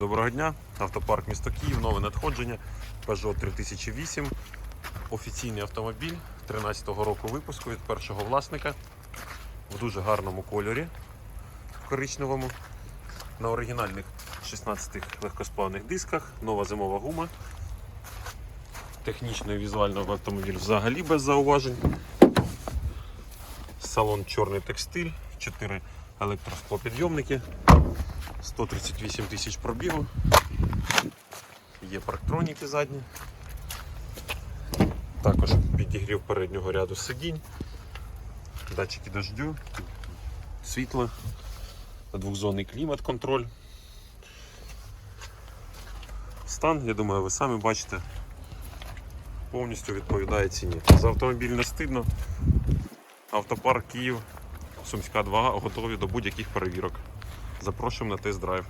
Доброго дня, автопарк місто Київ, нове надходження Peugeot 3008. Офіційний автомобіль 13-го року випуску від першого власника в дуже гарному кольорі коричневому. На оригінальних 16 легкосплавних дисках, нова зимова гума. Технічно і візуально автомобіль взагалі без зауважень. Салон чорний текстиль, 4 електросклопідйомники. 138 тисяч пробігу. Є парктроніки задні. Також підігрів переднього ряду сидінь, датчики дождю, світло, двохзонний клімат-контроль. Стан, я думаю, ви самі бачите, повністю відповідає ціні. За автомобіль не стидно. Автопарк Київ, Сумська 2 готові до будь-яких перевірок. Запрошуємо на тест-драйв.